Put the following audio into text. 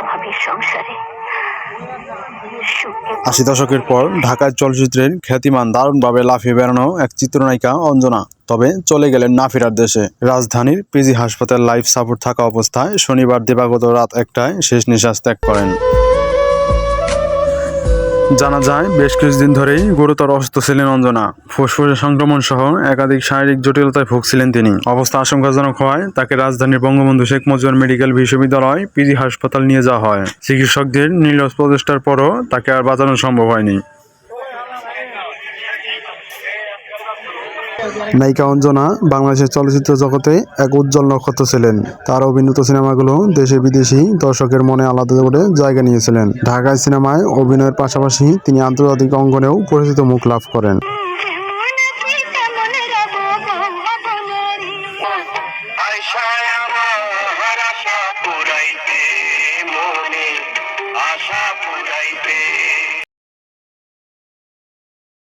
অভাবের সংসারে। আশি দশকের পর ঢাকার চলচ্চিত্রের খ্যাতিমান দারুণভাবে লাফিয়ে বেড়ানো এক চিত্রনায়িকা অঞ্জনা। তবে চলে গেলেন না ফেরার দেশে। রাজধানীর পিজি হাসপাতাল লাইফ সাপোর্ট থাকা অবস্থায় শনিবার দিবাগত রাত একটায় শেষ নিঃশ্বাস ত্যাগ করেন। জানা যায়, বেশ কিছুদিন ধরেই গুরুতর অসুস্থ ছিলেন অঞ্জনা। ফুসফুসের সংক্রমণ সহ একাধিক শারীরিক জটিলতায় ভুগছিলেন তিনি। অবস্থা আশঙ্কাজনক হওয়ায় তাকে রাজধানীর বঙ্গবন্ধু শেখ মুজিবুর মেডিকেল বিশ্ববিদ্যালয় পিজি হাসপাতাল নিয়ে যাওয়া হয়। চিকিৎসকদের নিরস প্রচেষ্টার পরও তাকে আর বাঁচানো সম্ভব হয়নি। নায়িকা অঞ্জনা বাংলাদেশের চলচ্চিত্র জগতে এক উজ্জ্বল নক্ষত্র ছিলেন। তার অভিনীত সিনেমাগুলো দেশে বিদেশি দর্শকের মনে আলাদা করে জায়গা নিয়েছিলেন। ঢাকায় সিনেমায় অভিনয়ের পাশাপাশি তিনি আন্তর্জাতিক অঙ্গনেও পরিচিত মুখ লাভ করেন।